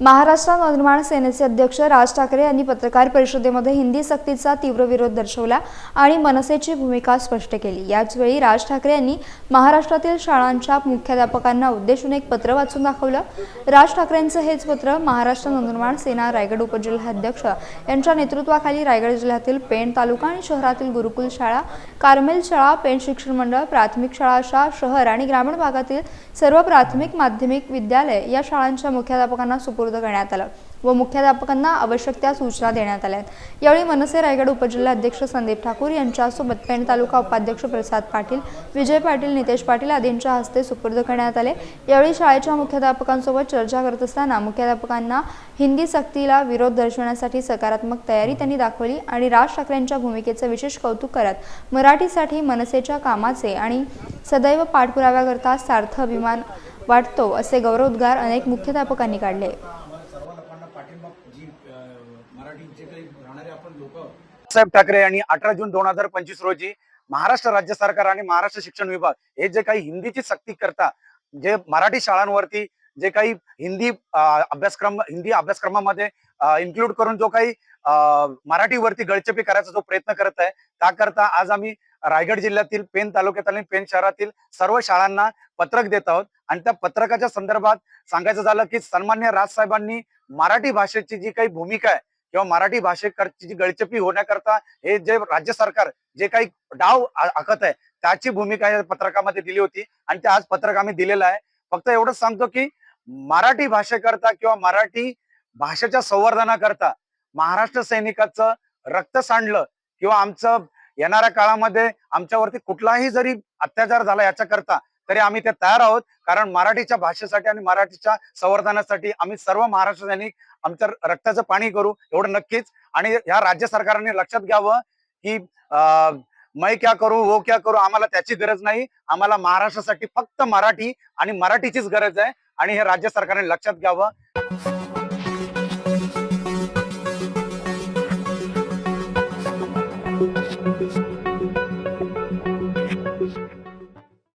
महाराष्ट्र नवनिर्माण सेनेचे अध्यक्ष राज ठाकरे यांनी पत्रकार परिषदेमध्ये हिंदी सक्तीचा तीव्र विरोध दर्शवला आणि मनसेची भूमिका स्पष्ट केली. याचवेळी राज ठाकरे यांनी महाराष्ट्रातील शाळांच्या मुख्याध्यापकांना उद्देशून एक पत्र वाचून दाखवलं. राज ठाकरेंचं हेच पत्र महाराष्ट्र नवनिर्माण सेना रायगड उपजिल्हाध्यक्ष यांच्या नेतृत्वाखाली रायगड जिल्ह्यातील पेण तालुका आणि शहरातील गुरुकुल शाळा कार्मेल शाळा पेण शिक्षण मंडळ प्राथमिक शाळा अशा शहर आणि ग्रामीण भागातील सर्व प्राथमिक माध्यमिक विद्यालय या शाळांच्या मुख्याध्यापकांना सुपूर्द करण्यात आलं व मुख्याध्यापकांना आवश्यक त्या सूचना देण्यात आल्या. यावेळी मनसे रायगड उपजिल्हाध्यक्ष संदीप ठाकूर यांच्यासोबत पेण तालुका उपाध्यक्ष प्रसाद पाटील विजय पाटील नितेश पाटील आदींच्या हस्ते सुपूर्द करण्यात आले. यावेळी शाळेच्या मुख्याध्यापकांसोबत चर्चा करत असताना मुख्याध्यापकांना हिंदी सक्तीला विरोध दर्शवण्यासाठी सकारात्मक तयारी त्यांनी दाखवली आणि राज ठाकरेंच्या भूमिकेचं विशेष कौतुक करत मराठीसाठी मनसेच्या कामाचे आणि सदैव पाठपुराव्याकरता सार्थ अभिमान वाटतो असे गौरवोद्गार अनेक मुख्याध्यापकांनी काढले. साहेब ठाकरे यांनी अठरा जून दोन हजार पंचवीस रोजी महाराष्ट्र राज्य सरकार आणि महाराष्ट्र शिक्षण विभाग हे जे काही हिंदीची सक्ती करता जे मराठी शाळांवरती जे काही हिंदी अभ्यासक्रम हिंदी अभ्यासक्रमामध्ये इन्क्लूड करून जो काही अं, मराठीवरती गळचेपी करायचा जो प्रयत्न करत आहे त्याकरता आज आम्ही रायगड जिल्ह्यातील पेन तालुक्यातील आणि पेन शहरातील सर्व शाळांना पत्रक देत आहोत. आणि त्या पत्रकाच्या संदर्भात सांगायचं झालं की सन्मान्य राजसाहेबांनी मराठी भाषेची जी काही भूमिका आहे किंवा मराठी भाषेकरची जी गळचपी होण्याकरता हे जे राज्य सरकार जे काही डाव आखत आहे त्याची भूमिका या पत्रकामध्ये दिली होती. आणि ते आज पत्रक आम्ही दिलेलं आहे. फक्त एवढंच सांगतो की मराठी भाषेकरता किंवा मराठी भाषेच्या संवर्धनाकरता महाराष्ट्र सैनिकाचं रक्त सांडलं किंवा आमचं येणाऱ्या काळामध्ये आमच्यावरती कुठलाही जरी अत्याचार झाला याच्याकरता तरी आम्ही ते तयार आहोत. कारण मराठीच्या भाषेसाठी आणि मराठीच्या संवर्धनासाठी आम्ही सर्व महाराष्ट्र सैनिक आमच्या रक्ताचं पाणी करू एवढं नक्कीच. आणि ह्या राज्य सरकारने लक्षात घ्यावं की मै क्या करू वो क्या करू आम्हाला त्याची गरज नाही. आम्हाला महाराष्ट्रासाठी फक्त मराठी आणि मराठीचीच गरज आहे. आणि हे राज्य सरकारने लक्षात घ्यावं.